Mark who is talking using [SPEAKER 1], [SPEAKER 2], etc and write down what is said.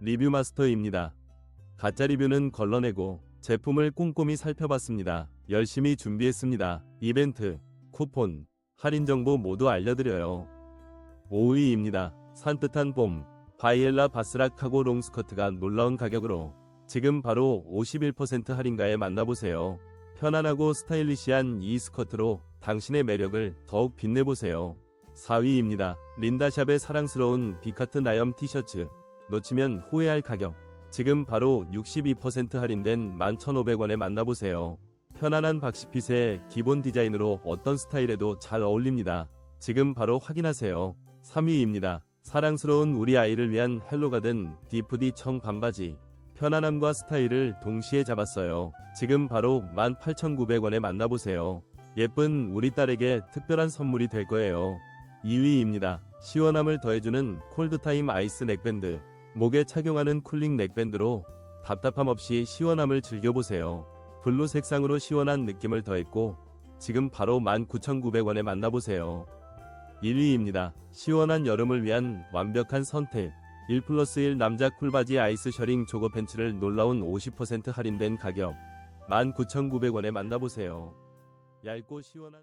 [SPEAKER 1] 리뷰 마스터입니다. 가짜 리뷰는 걸러내고 제품을 꼼꼼히 살펴봤습니다. 열심히 준비했습니다. 이벤트, 쿠폰, 할인 정보 모두 알려드려요. 5위입니다. 산뜻한 봄, 바이엘라 바스락 카고 롱스커트가 놀라운 가격으로 지금 바로 51% 할인가에 만나보세요. 편안하고 스타일리시한 이 스커트로 당신의 매력을 더욱 빛내보세요. 4위입니다. 린다샵의 사랑스러운 비카트 나염 티셔츠. 놓치면 후회할 가격. 지금 바로 62% 할인된 11,500원에 만나보세요. 편안한 박시핏의 기본 디자인으로 어떤 스타일에도 잘 어울립니다. 지금 바로 확인하세요. 3위입니다. 사랑스러운 우리 아이를 위한 헬로가든 디프디 청 반바지. 편안함과 스타일을 동시에 잡았어요. 지금 바로 18,900원에 만나보세요. 예쁜 우리 딸에게 특별한 선물이 될 거예요. 2위입니다. 시원함을 더해주는 콜드타임 아이스 넥밴드. 목에 착용하는 쿨링 넥밴드로 답답함 없이 시원함을 즐겨보세요. 블루 색상으로 시원한 느낌을 더했고 지금 바로 19,900원에 만나보세요. 1위입니다. 시원한 여름을 위한 완벽한 선택. 1 플러스 1 남자 쿨바지 아이스 셔링 조거 팬츠를 놀라운 50% 할인된 가격 19,900원에 만나보세요. 얇고 시원한